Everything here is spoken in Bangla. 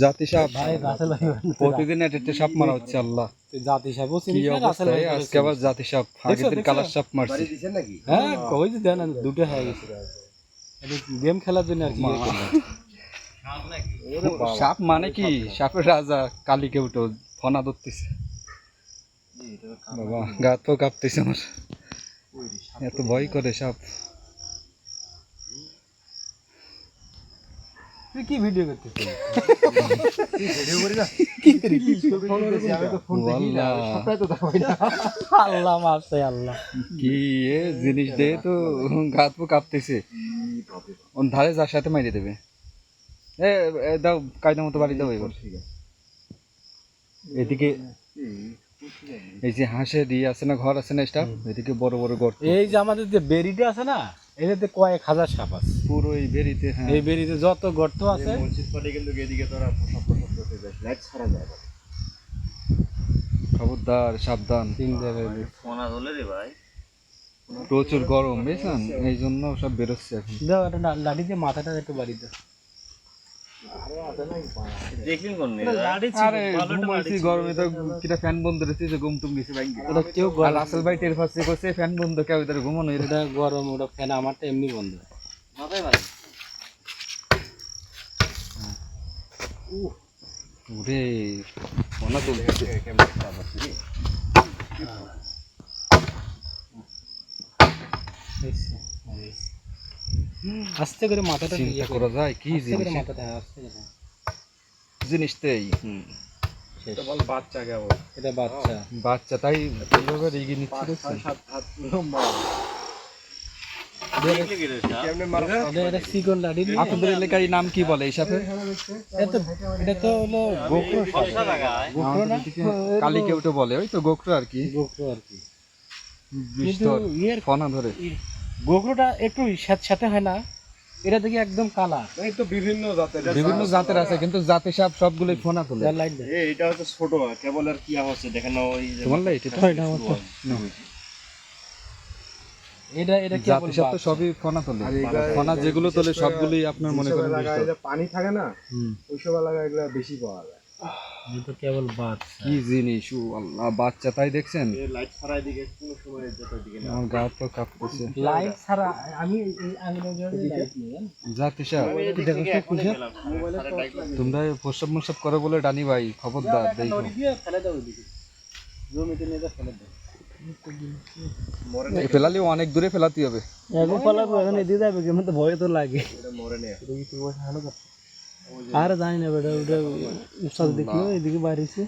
জাতি সাপ প্রতিদিন একটা একটা সাপ মারা হচ্ছে আল্লাহ। জাতি সাহেব কি আজকে আবার জাতি সাপ আগের দিন কালার সাপ মারছি। হ্যাঁ কই যে দেন দুটো হয়ে গেছে। গেম খেলার জন্য আর কি সাপ মানে কি? সাপের রাজা কালিকে উঠো ফনা ধরতেছে। বাবা গা তো কাঁপতেছে আমার। এত ভয় করে সাপ। তুই কি ভিডিও করতেছিস? ওয়াল্লাহ, আল্লাহ মারছে আল্লাহ। কি এ জিনিস দে তো গা তো কাঁপতেছে। ওর ধারে যার সাথে মাইরে দেবে। এ দাও কায়দা মতো বাড়ি দাও এবার। এদিকে এই যে হাঁসের ইয়ে আছে না ঘর আছে না স্টাফ এদিকে বড় বড় গর্ত। এই যে আমাদের যে বেরিটা আছে না এটাতে কয়েক হাজার সাপ আছে। পুরো এই বেরিতে হ্যাঁ। এই বেরিতে যত গর্ত আছে। খবরদার সাবধান। তিন জায়গায় প্রচুর গরম বুঝছেন? এই জন্য সব বেরোচ্ছে এখন। দাও একটা লাঠি দিয়ে মাথাটা একটু বাড়ি দাও। গরমে তো ওটা ফ্যান ঘুমানো এর গরম ওটা ফ্যান আমারটা এমনি বন্ধ। ওরে মনে তুলতেছে। আস্তে করে মাথাটা চিন্তা করা যায় কি জিনিস? মাথাটা আস্তে করে। জিনিসটাই শেষ। এটা বাচ্চা। বাচ্চা তাই এইভাবে রেগে নিচ্ছে দেখছেন? এটা? এটা চিকন আপনাদের এলাকায় নাম কি বলে এই সাপে এটা তো হলো গোখরো গোখরো না? কালী কেউটো বলে ওই তো গোখরো আর কি। গোখরো আর কি। ফনা ধরে। গোখরোটা একটু সাথে সাথে হয় না এটা দেখি একদম কালা। তো বিভিন্ন জাতের বিভিন্ন জাতের আছে কিন্তু জাতি সাপ সবগুলোই ফোনা তোলে। লাইট এটা হচ্ছে ছোট কেবল আর কি হচ্ছে দেখেন ওই তোমার লাইট এটা এটা আমার তো- এটা এটা কি জাতি সাপ তো সবই ফোনা তোলে। ফোনা যেগুলো তোলে সবগুলোই আপনার মনে করেন পানি থাকে না। ওইসব এলাকায় এগুলো বেশি পাওয়া যায়। এটা কেবল বাচ্চা। কি জিনিস ও আল্লাহ বাচ্চা তাই দেখছেন? লাইট ছাড়াই দিকে কোনো সময় যেতে দিকে না। আমার গা তো কাঁপতেছে। লাইট ছাড়া আমি এই আঙুলের জন্য লাইট নিয়ে জাতি সাপ তোমরা প্রসাব মসাব করে বলে ডানি ভাই খবরদার দেখো। ফেলে দাও ওইদিকে জমিতে নিয়ে ফেলে দাও। এই অনেক দূরে ফেলাতে হবে। এখন ফলাবো এখন এদিকে যাবে কেমন তো ভয় তো লাগে। মরে নেই। আর জানি না বেটা ওটা উস্তাদ দেখল এদিকে বাড়িছে